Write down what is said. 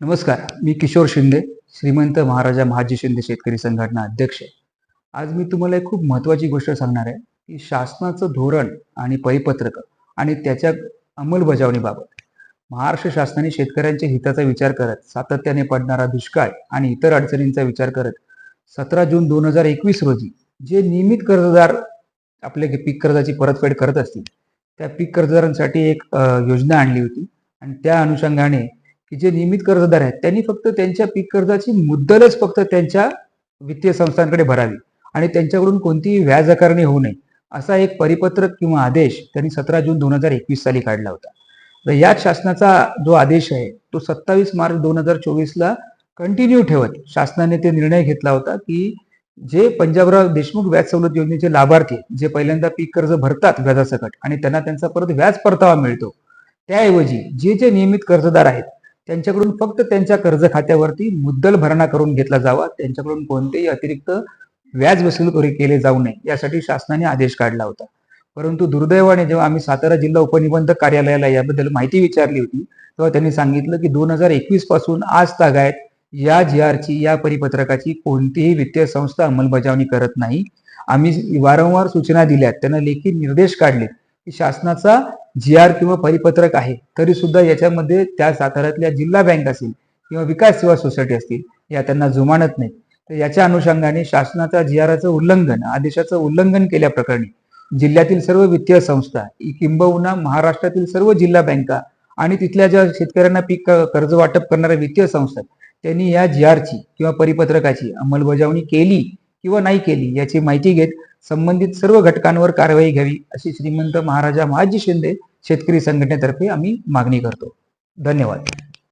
नमस्कार मी किशोर शिंदे श्रीमंत महाराजा महाजी शिंदे शेतकरी संघटना अध्यक्ष. आज मी तुम्हाला एक खूप महत्त्वाची गोष्ट सांगणार आहे की शासनाचं धोरण आणि परिपत्रक आणि त्याच्या अंमलबजावणीबाबत महाराष्ट्र शासनाने शेतकऱ्यांच्या हिताचा विचार करत सातत्याने पडणारा दुष्काळ आणि इतर अडचणींचा विचार करत सतरा जून दोन हजार एकवीस रोजी जे नियमित कर्जदार आपले पीक कर्जाची परतफेड करत असतील त्या पीक कर्जदारांसाठी एक योजना आणली होती. आणि त्या अनुषंगाने की जे नियमित कर्जदार आहेत त्यांनी फक्त त्यांच्या पीक कर्जाची मुद्दलच फक्त त्यांच्या वित्तीय संस्थांकडे भरावी. आणि त्यांच्याकडून कोणतीही व्याज आकारणी होऊ नये असा एक परिपत्रक किंवा आदेश त्यांनी सतरा जून दोन हजार एकवीस साली काढला होता. तर याच शासनाचा जो आदेश आहे तो सत्तावीस मार्च दोन हजार चोवीसला कंटिन्यू ठेवत शासनाने ते निर्णय घेतला होता की जे पंजाबराव देशमुख व्याज सवलत योजनेचे लाभार्थी जे पहिल्यांदा पीक कर्ज भरतात व्याजासकट आणि त्यांना त्यांचा परत व्याज परतावा मिळतो त्याऐवजी जे जे नियमित कर्जदार आहेत त्यांच्याकडून फक्त त्यांच्या कर्ज खात्यावरती मुद्दल भरणा करून घेतला जावा. त्यांच्याकडून कोणतेही अतिरिक्त व्याज वसूल केले जाऊ नये यासाठी शासनाने आदेश काढला होता. परंतु दुर्दैवाने जेव्हा आम्ही सातारा जिल्हा उपनिबंधक कार्यालयाला याबद्दल माहिती विचारली होती तेव्हा त्यांनी सांगितलं की दोन हजार एकवीसपासून आज तागायत या जी आरची या परिपत्रकाची कोणतीही वित्तीय संस्था अंमलबजावणी करत नाही. आम्ही वारंवार सूचना दिल्यात त्यांना लेखी निर्देश काढले की शासनाचा जी आर किंवा परिपत्रक आहे तरी सुद्धा याच्यामध्ये त्या साताऱ्यातल्या जिल्हा बँक असेल किंवा विकास सेवा सोसायटी असतील या त्यांना जुमानत नाही तर याच्या अनुषंगाने शासनाचा जी आराचं उल्लंघन आदेशाचं उल्लंघन केल्याप्रकरणी जिल्ह्यातील सर्व वित्तीय संस्था किंबहुना महाराष्ट्रातील सर्व जिल्हा बँका आणि तिथल्या ज्या शेतकऱ्यांना पीक कर्ज वाटप करणाऱ्या वित्तीय संस्था त्यांनी या जी आरची किंवा परिपत्रकाची अंमलबजावणी केली किंवा नाही केली याची माहिती घेत संबंधित सर्व घटकांवर कारवाई घ्यावी अशी श्रीमंत महाराजा महाजी शिंदे शेतकरी संघटनेतर्फे आम्ही मागणी करतो. धन्यवाद.